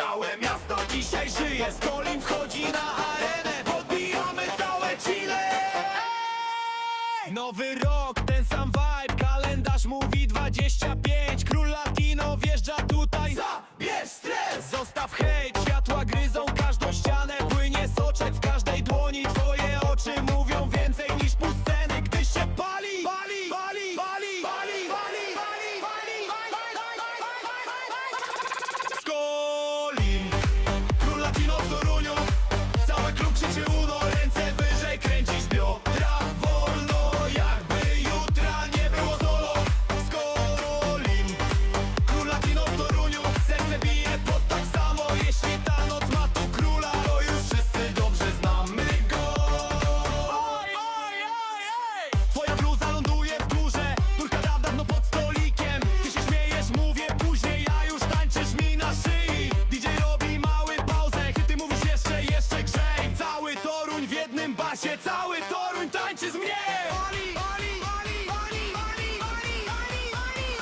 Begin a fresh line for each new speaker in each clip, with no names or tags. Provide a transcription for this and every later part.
Całe miasto dzisiaj żyje, z wchodzi na arenę Podbijamy całe Chile. Nowy rok, ten sam vibe, kalendarz mówi 25 Król Latino wjeżdża tutaj. Zabierz stres, zostaw hejt! cały Toruń tańczy z mnie. Oli, Oli, Oli, Oli, Oli, Oli, Oli, Oli.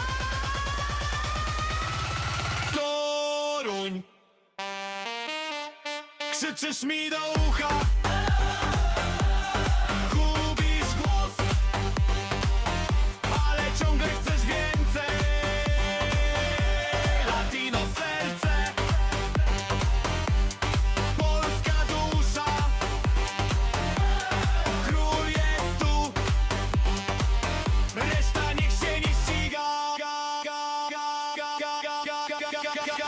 Toruń. Krzyczysz mi do ucha. go, go, go, go.